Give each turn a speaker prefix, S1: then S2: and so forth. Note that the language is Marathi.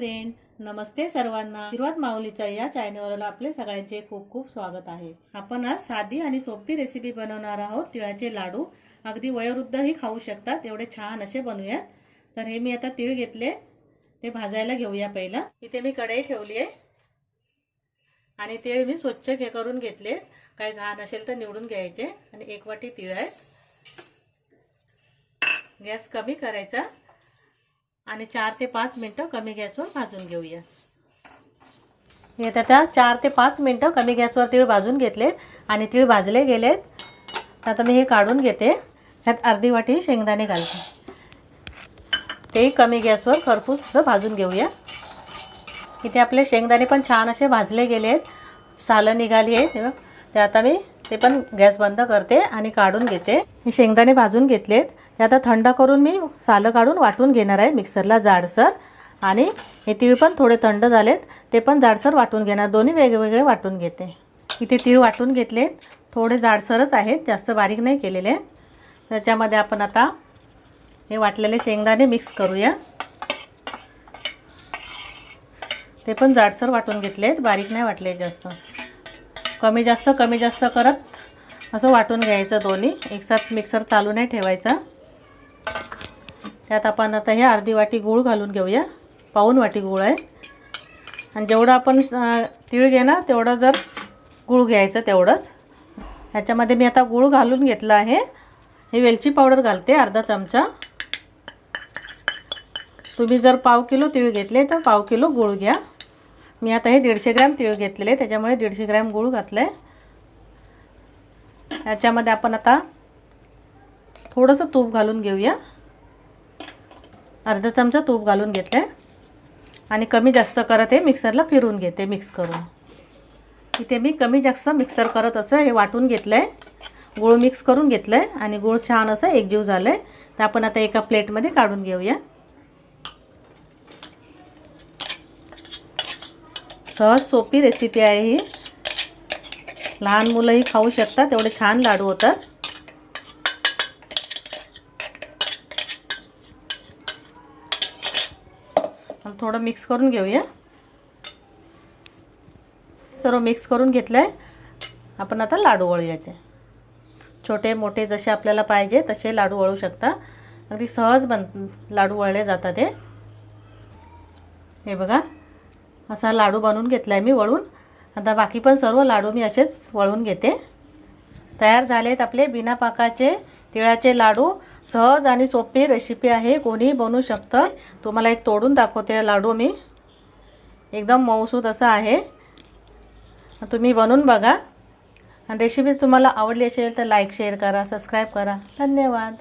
S1: फ्रेंड नमस्ते सर्वांना. आशीर्वाद माऊलीच्या या चॅनलवर आपले सगळ्यांचे खूप खूप स्वागत आहे. आपण आज साधी आणि सोपी रेसिपी बनवणार आहोत तिळाचे लाडू. अगदी वयोवृद्धही खाऊ शकतात एवढे छान असे बनवूयात तर हे मी आता तीळ घेतले ते भाजायला घेऊया पहिला. इथे मी कढई ठेवली आहे. आणि तीळ मी स्वच्छ घे करून घेतले. काही घाण असेल तर निवडून घ्यायचे. आणि एक वाटी तीळ आहेत गॅस कमी करायचा. आणि चार ते पाच मिनटं कमी गॅसवर भाजून घेऊया. हे आता त्या चार ते पाच मिनटं कमी गॅसवर तीळ भाजून घेतले आणि तीळ भाजले गेलेत. आता मी हे काढून घेते. ह्यात अर्धी वाटी शेंगदाणे घालते. तेही कमी गॅसवर खरपूस भाजून घेऊया. इथे आपले शेंगदाणे पण छान असे भाजले गेले आहेत सालं निघाली आहे तेव्हा ते आता मी ते पण गॅस बंद करते आणि काढून घेते. हे शेंगदाणे भाजून घेतलेत. ते आता थंड करून मी सालं काढून वाटून घेणार आहे मिक्सरला जाडसर. आणि हे तीळ पण थोडे थंड झालेत. ते पण जाडसर वाटून घेणार. दोन्ही वेगवेगळे वाटून घेते. इथे तीळ वाटून घेतलेत. थोडे जाडसरच आहेत. जास्त बारीक नाही केलेले. त्याच्यामध्ये आपण आता हे वाटलेले शेंगदाणे मिक्स करूया. ते पण जाडसर वाटून घेतलेत. बारीक नाही वाटले जास्त. कमी जास्त कमी जास्त करत असं वाटून घ्यायचं दोन्ही. एकसाथ मिक्सर चालू नाही ठेवायचा. त्यात आपण आता हे अर्धी वाटी गूळ घालून घेऊया. पाऊन वाटी गूळ आहे. आणि जेवढं आपण तीळ ना तेवढं जर गूळ घ्यायचं तेवढंच. ह्याच्यामध्ये मी आता गूळ घालून घेतलं आहे. हे वेलची पावडर घालते अर्धा चमचा. तुम्ही जर पाव किलो तीळ घेतले तर पाव किलो गूळ घ्या. मी आता हे दीडशे ग्रॅम तीळ घेतलेले त्याच्यामुळे दीडशे ग्रॅम गूळ घातलं आहे याच्यामध्ये आपण आता थोडंसं तूप घालून घेऊया. अर्धा चमचा तूप घालून घेतलं आहे आणि कमी जास्त करत हे मिक्सरला फिरून घेते मिक्स करून. इथे मी कमी जास्त मिक्सर करत असं हे वाटून घेतलं आहे गूळ मिक्स करून घेतलं आहे आणि गूळ छान असं एकजीव झालं आहे तर आपण आता एका प्लेटमध्ये काढून घेऊया. सहज सोपी रेसिपी आहे ही. लहान मुलंही खाऊ शकतात एवढे छान लाडू होतात. थोडं मिक्स करून घेऊया. सर्व मिक्स करून घेतलं आहे आपण आता लाडू वळूयाचे. छोटे मोठे जसे आपल्याला पाहिजे तसे लाडू वळू शकता. अगदी सहज बन लाडू वळले जातात हे. हे बघा. असा लाडू बनवून घेतला आहे मी वळून. आता बाकी पण सर्व लाडू मी असेच वळून घेते. तयार झालेत आपले बिना पाकाचे तिळाचे लाडू. सहज आणि सोपी रेसिपी आहे कोणीही बनवू शकतं. तुम्हाला एक तोडून दाखवते लाडू मी. एकदम मऊसूद असं आहे. तुम्ही बनवून बघा. आणि रेसिपी तुम्हाला आवडली असेल तर लाईक शेअर करा सबस्क्राईब करा. धन्यवाद.